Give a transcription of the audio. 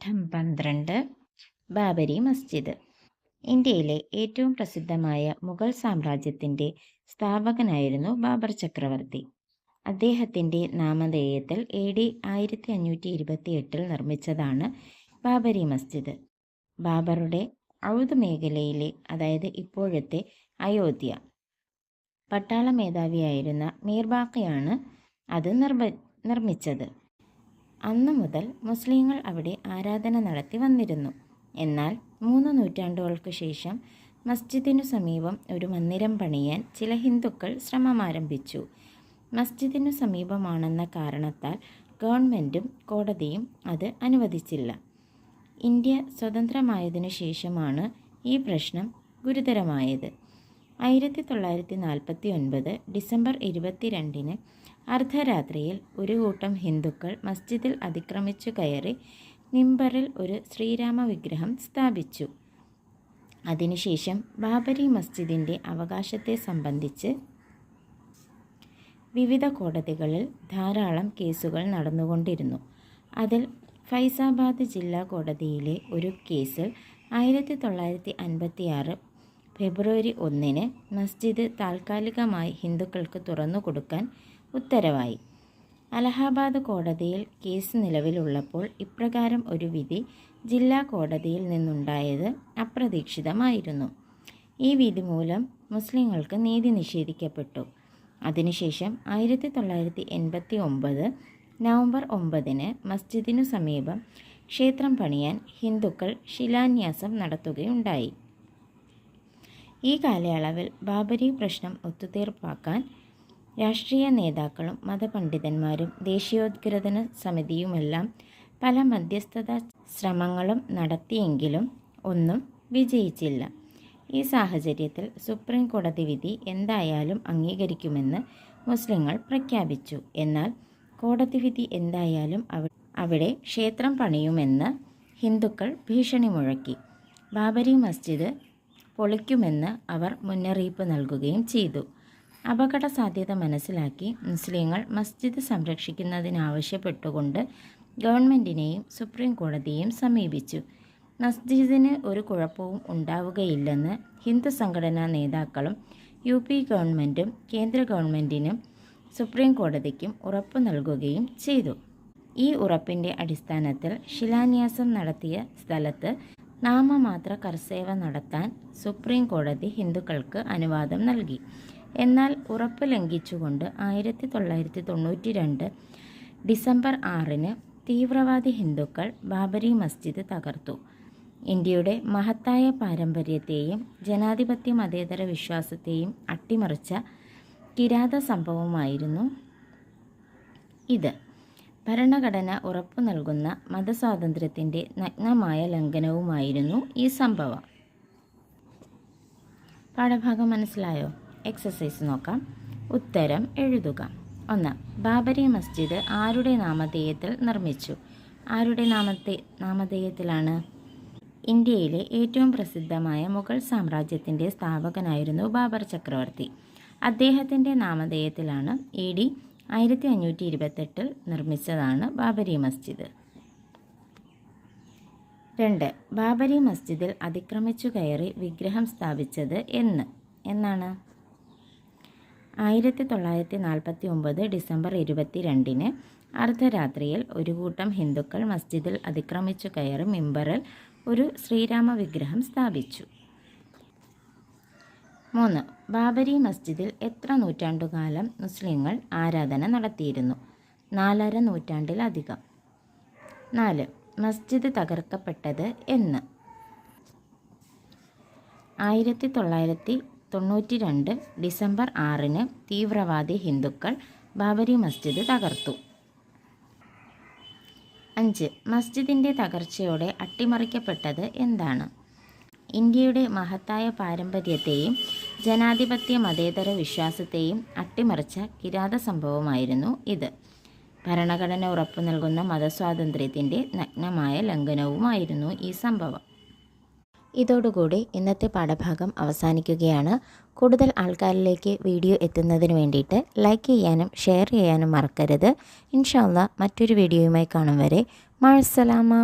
പാഠം പന്ത്രണ്ട് ബാബരി മസ്ജിദ്. ഇന്ത്യയിലെ ഏറ്റവും പ്രസിദ്ധമായ മുഗൾ സാമ്രാജ്യത്തിന്റെ സ്ഥാപകനായിരുന്നു ബാബർ ചക്രവർത്തി. അദ്ദേഹത്തിന്റെ നാമധേയത്തിൽ എ ഡി ആയിരത്തി അഞ്ഞൂറ്റി ഇരുപത്തി എട്ടിൽ നിർമ്മിച്ചതാണ് ബാബരി മസ്ജിദ്. ബാബറുടെ ഔദ് മേഖലയിലെ അതായത് ഇപ്പോഴത്തെ അയോധ്യ. പട്ടാള മേധാവിയായിരുന്ന മീർബാക്കയാണ് അത് നിർമ്മ നിർമ്മിച്ചത്. അന്നു മുതൽ മുസ്ലിങ്ങൾ അവിടെ ആരാധന നടത്തി വന്നിരുന്നു. എന്നാൽ മൂന്ന് നൂറ്റാണ്ടുകൾക്ക് ശേഷം മസ്ജിദിനു സമീപം ഒരു മന്ദിരം പണിയാൻ ചില ഹിന്ദുക്കൾ ശ്രമമാരംഭിച്ചു. മസ്ജിദിനു സമീപമാണെന്ന കാരണത്താൽ ഗവൺമെന്റും കോടതിയും അത് അനുവദിച്ചില്ല. ഇന്ത്യ സ്വതന്ത്രമായതിനു ശേഷമാണ് ഈ പ്രശ്നം ഗുരുതരമായത്. ആയിരത്തി തൊള്ളായിരത്തി നാൽപ്പത്തി ഒൻപത് ഡിസംബർ ഇരുപത്തിരണ്ടിന് അർദ്ധരാത്രിയിൽ ഒരു കൂട്ടം ഹിന്ദുക്കൾ മസ്ജിദിൽ അതിക്രമിച്ചു കയറി നിംബറിൽ ഒരു ശ്രീരാമ വിഗ്രഹം സ്ഥാപിച്ചു. അതിനുശേഷം ബാബരി മസ്ജിദിന്റെ അവകാശത്തെ സംബന്ധിച്ച് വിവിധ കോടതികളിൽ ധാരാളം കേസുകൾ നടന്നുകൊണ്ടിരുന്നു. അതിൽ ഫൈസാബാദ് ജില്ലാ കോടതിയിലെ ഒരു കേസിൽ ആയിരത്തി തൊള്ളായിരത്തി അൻപത്തിയാറ് ഫെബ്രുവരി ഒന്നിന് മസ്ജിദ് താൽക്കാലികമായി ഹിന്ദുക്കൾക്ക് തുറന്നു കൊടുക്കാൻ ഉത്തരവായി. അലഹാബാദ് കോടതിയിൽ കേസ് നിലവിലുള്ളപ്പോൾ ഇപ്രകാരം ഒരു വിധി ജില്ലാ കോടതിയിൽ നിന്നുണ്ടായത് അപ്രതീക്ഷിതമായിരുന്നു. ഈ വിധി മൂലം മുസ്ലിങ്ങൾക്ക് നീതി നിഷേധിക്കപ്പെട്ടു. അതിനുശേഷം ആയിരത്തി തൊള്ളായിരത്തി എൺപത്തി ഒമ്പത് നവംബർ ഒമ്പതിന് മസ്ജിദിനു സമീപം ക്ഷേത്രം പണിയാൻ ഹിന്ദുക്കൾ ശിലാന്യാസം നടത്തുകയുണ്ടായി. ഈ കാലയളവിൽ ബാബരി പ്രശ്നം ഒത്തുതീർപ്പാക്കാൻ രാഷ്ട്രീയ നേതാക്കളും മതപണ്ഡിതന്മാരും ദേശീയോദ്ഗ്രഥന സമിതിയുമെല്ലാം പല മധ്യസ്ഥത ശ്രമങ്ങളും നടത്തിയെങ്കിലും ഒന്നും വിജയിച്ചില്ല. ഈ സാഹചര്യത്തിൽ സുപ്രീം കോടതി വിധി എന്തായാലും അംഗീകരിക്കുമെന്ന് മുസ്ലിങ്ങൾ പ്രഖ്യാപിച്ചു. എന്നാൽ കോടതി വിധി എന്തായാലും അവിടെ ക്ഷേത്രം പണിയുമെന്ന് ഹിന്ദുക്കൾ ഭീഷണി മുഴക്കി. ബാബരി മസ്ജിദ് പൊളിക്കുമെന്ന് അവർ മുന്നറിയിപ്പ് നൽകുകയും ചെയ്തു. അപകട സാധ്യത മനസ്സിലാക്കി മുസ്ലിങ്ങൾ മസ്ജിദ് സംരക്ഷിക്കുന്നതിനാവശ്യപ്പെട്ടുകൊണ്ട് ഗവൺമെന്റിനെയും സുപ്രീം കോടതിയെയും സമീപിച്ചു. മസ്ജിദിന് ഒരു കുഴപ്പവും ഉണ്ടാവുകയില്ലെന്ന് ഹിന്ദു സംഘടനാ നേതാക്കളും യു പി ഗവൺമെന്റും കേന്ദ്ര ഗവൺമെന്റിനും സുപ്രീം കോടതിക്കും ഉറപ്പു നൽകുകയും ചെയ്തു. ഈ ഉറപ്പിന്റെ അടിസ്ഥാനത്തിൽ ശിലാന്യാസം നടത്തിയ സ്ഥലത്ത് നാമമാത്ര കർസേവ നടത്താൻ സുപ്രീം കോടതി ഹിന്ദുക്കൾക്ക് അനുവാദം നൽകി. എന്നാൽ ഉറപ്പ് ലംഘിച്ചുകൊണ്ട് ആയിരത്തി തൊള്ളായിരത്തി തൊണ്ണൂറ്റി രണ്ട് ഡിസംബർ ആറിന് തീവ്രവാദി ഹിന്ദുക്കൾ ബാബരി മസ്ജിദ് തകർത്തു. ഇന്ത്യയുടെ മഹത്തായ പാരമ്പര്യത്തെയും ജനാധിപത്യ മതേതര വിശ്വാസത്തെയും അട്ടിമറിച്ച കിരാത സംഭവമായിരുന്നു ഇത്. ഭരണഘടന ഉറപ്പു നൽകുന്ന മതസ്വാതന്ത്ര്യത്തിന്റെ നഗ്നമായ ലംഘനവുമായിരുന്നു ഈ സംഭവം. പാഠഭാഗം മനസ്സിലായോ? എക്സസൈസ് നോക്കാം. ഉത്തരം എഴുതുക. ഒന്ന് ബാബരി മസ്ജിദ് ആരുടെ നാമധേയത്തിൽ നിർമ്മിച്ചു? ആരുടെ നാമത്തെ നാമധേയത്തിലാണ്? ഇന്ത്യയിലെ ഏറ്റവും പ്രസിദ്ധമായ മുഗൾ സാമ്രാജ്യത്തിന്റെ സ്ഥാപകനായിരുന്നു ബാബർ ചക്രവർത്തി. അദ്ദേഹത്തിന്റെ നാമധേയത്തിലാണ് ഇ ഡി ആയിരത്തി അഞ്ഞൂറ്റി ഇരുപത്തെട്ടിൽ നിർമ്മിച്ചതാണ് ബാബരി മസ്ജിദ്. രണ്ട് ബാബരി മസ്ജിദിൽ അതിക്രമിച്ചു കയറി വിഗ്രഹം സ്ഥാപിച്ചത് എന്ന്. എന്നാണ്? ആയിരത്തി തൊള്ളായിരത്തി നാൽപ്പത്തി ഒമ്പത് ഡിസംബർ ഇരുപത്തി രണ്ടിന് അർദ്ധരാത്രിയിൽ ഒരു കൂട്ടം ഹിന്ദുക്കൾ മസ്ജിദിൽ അതിക്രമിച്ചു കയറി മിമ്പറിൽ ഒരു ശ്രീരാമ വിഗ്രഹം സ്ഥാപിച്ചു. മൂന്ന്. ബാബരി മസ്ജിദിൽ എത്ര നൂറ്റാണ്ടുകാലം മുസ്ലിങ്ങൾ ആരാധന നടത്തിയിരുന്നു? നാലര നൂറ്റാണ്ടിലധികം. നാല്. മസ്ജിദ് തകർക്കപ്പെട്ടത് എന്ന്. ആയിരത്തി തൊള്ളായിരത്തി തൊണ്ണൂറ്റി രണ്ട് ഡിസംബർ ആറിന് തീവ്രവാദി ഹിന്ദുക്കൾ ബാബരി മസ്ജിദ് തകർത്തു. അഞ്ച്. മസ്ജിദിന്റെ തകർച്ചയോടെ അട്ടിമറിക്കപ്പെട്ടത് എന്താണ്? ഇന്ത്യയുടെ മഹത്തായ പാരമ്പര്യത്തെയും ജനാധിപത്യ മതേതര വിശ്വാസത്തെയും അട്ടിമറിച്ച കിരാത സംഭവമായിരുന്നു ഇത്. ഭരണഘടന ഉറപ്പു നൽകുന്ന മതസ്വാതന്ത്ര്യത്തിന്റെ നഗ്നമായ ലംഘനവുമായിരുന്നു ഈ സംഭവം. ഇതോടുകൂടി ഇന്നത്തെ പാഠഭാഗം അവസാനിക്കുകയാണ്. കൂടുതൽ ആൾക്കാരിലേക്ക് വീഡിയോ എത്തുന്നതിന് വേണ്ടിയിട്ട് ലൈക്ക് ചെയ്യാനും ഷെയർ ചെയ്യാനും മറക്കരുത്. ഇൻഷാല്ല മറ്റൊരു വീഡിയോയുമായി കാണും വരെ. മഴസലാമ